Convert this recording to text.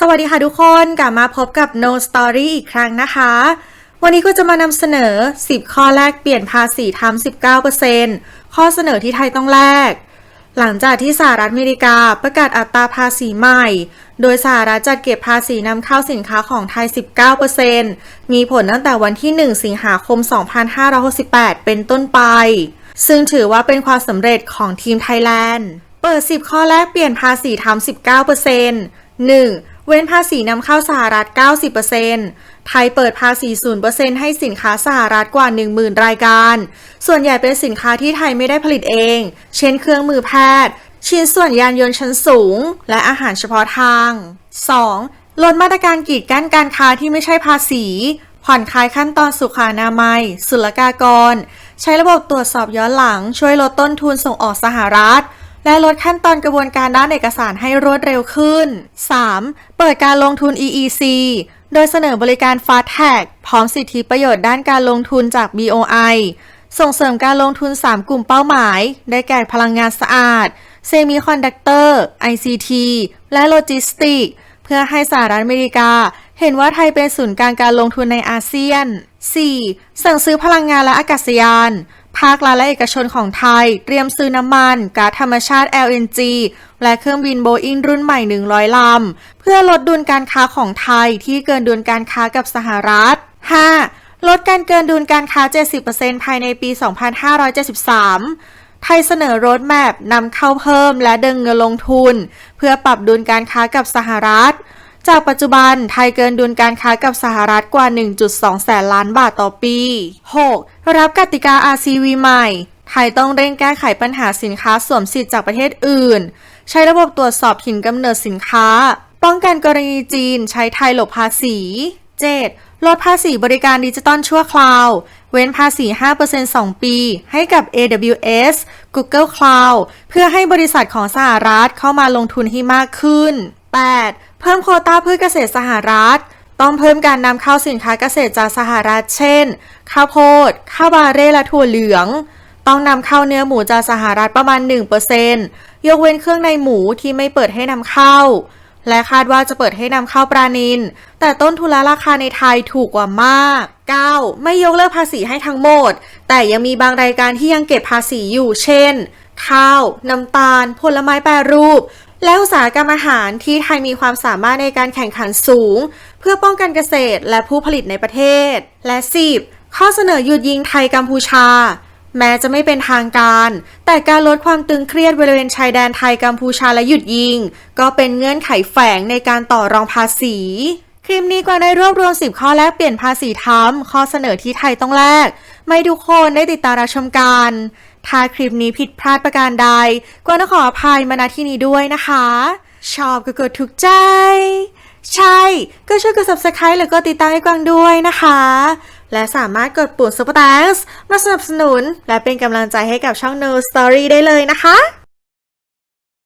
สวัสดีค่ะทุกคนกลับมาพบกับ No Story อีกครั้งนะคะ วันนี้ก็จะมานำเสนอ 10 ข้อแลกเปลี่ยนภาษีทำ19%ข้อเสนอที่ไทยต้องแลกหลังจากที่สหรัฐอเมริกาประกาศอัตราภาษีใหม่ โดยสหรัฐจัดเก็บภาษีนำเข้าสินค้าของไทย 19%มีผลตั้งแต่วันที่ 1 สิงหาคม 2568 เป็นต้นไป ซึ่งถือว่าเป็นความสำเร็จของทีมไทยแลนด์ เปิด 10 ข้อแรกเปลี่ยนภาษีทำ19% 1. เว้นภาษีนำเข้าสหรัฐ 90%ไทยเปิดภาษี 0%ให้สินค้าสหรัฐกว่า 10,000 รายการ ส่วนใหญ่เป็นสินค้าที่ไทยไม่ได้ผลิตเอง เช่นเครื่องมือแพทย์ ชิ้นส่วนยานยนต์ชั้นสูง และอาหารเฉพาะทาง 2. ลดมาตรการกีดกั้นการค้าที่ไม่ใช่ภาษี ผ่อนคลายขั้นตอนสุขานามัย ศุลกากร ใช้ระบบตรวจสอบย้อนหลัง ช่วยลดต้นทุนส่งออกสหรัฐ และลดขั้นตอนกระบวนการด้านเอกสารให้รวดเร็วขึ้น 3. เปิดการลงทุน EEC โดยเสนอบริการ Fast Tag พร้อมสิทธิประโยชน์ด้านการลงทุนจาก BOI ส่งเสริมการลงทุน 3 กลุ่มเป้าหมาย ได้แก่พลังงานสะอาด เซมิคอนดักเตอร์ ICT และโลจิสติก เพื่อให้สหรัฐอเมริกา เห็นว่าไทยเป็นศูนย์กลางการลงทุนในอาเซียน 4. สั่งซื้อพลังงานและอากาศยาน ภาครัฐและเอกชนของไทย เตรียมซื้อน้ำมันก๊าซธรรมชาติ LNG และเครื่องบินโบอิงรุ่นใหม่ 100 ลำ เพื่อลดดุลการค้าของไทยที่เกินดุลการค้ากับสหรัฐ 5. ลดการเกินดุลการค้า 70%ภายในปี 2573 ไทยเสนอรดแมพนำเข้าเพิ่มและดึงเงินลงทุน เพื่อปรับดุลการค้ากับสหรัฐ จากปัจจุบันไทยเกินดุลการค้ากับสหรัฐกว่า 1.2 แสนล้านบาทต่อปี 6. รับกติกา RCV ใหม่ ไทยต้องเร่งแก้ไขปัญหาสินค้าสวมสิทธิ์จากประเทศอื่น ใช้ระบบตรวจสอบถิ่นกำเนิดสินค้า ป้องกันกรณีจีน ใช้ไทยหลบภาษี 7. ลดภาษีบริการดิจิตอลชั่วคราว เว้นภาษี 5% 2 ปี ให้กับ AWS Google Cloud เพื่อให้บริษัทของสหรัฐเข้ามาลงทุนให้มากขึ้น 8. เพิ่มโควต้าพืชเกษตรสหรัฐ ต้องเพิ่มการนำเข้าสินค้าเกษตรจากสหรัฐ เช่น ข้าวโพด ข้าวบาเร่และถั่วเหลือง ต้องนำเข้าเนื้อหมูจากสหรัฐประมาณ 1%ยกเว้นเครื่องในหมูที่ไม่เปิดให้นำเข้า และคาดว่าจะเปิดให้นำเข้าปลานิล แต่ต้นทุนและราคาในไทยถูกกว่ามาก 9. ไม่ยกเลิกภาษีให้ทั้งหมด แต่ยังมีบางรายการที่ยังเก็บภาษีอยู่เช่น ข้าว น้ำตาล ผลไม้แปรรูป และอุตสาหกรรมอาหารที่ไทยมีความสามารถในการแข่งขันสูง เพื่อป้องกันเกษตรและผู้ผลิตในประเทศ และ 10. ข้อเสนอหยุดยิงไทยกัมพูชา แม้จะไม่เป็นทางการ แต่การลดความตึงเครียดบริเวณชายแดนไทยกัมพูชาและหยุดยิง ก็เป็นเงื่อนไขแฝงในการต่อรองภาษีคลิปนี้ก็ได้รวบรวม 10 ข้อแลกเปลี่ยนภาษีทำข้อเสนอที่ไทยต้องแลก ไม่ทุกคนได้ติดตามรับชมกัน ถ้าคลิปนี้ผิดพลาดประการใดก็ต้องขออภัยมาณที่นี้ด้วยนะคะ ชอบก็กดถูกใจ ใช่ ก็ช่วยกด subscribe หรือก็ติดตามให้กวางด้วยนะคะ และสามารถกดปุ่ม super thanks มาสนับสนุน และเป็นกำลังใจให้กับช่อง No Story ได้เลยนะคะ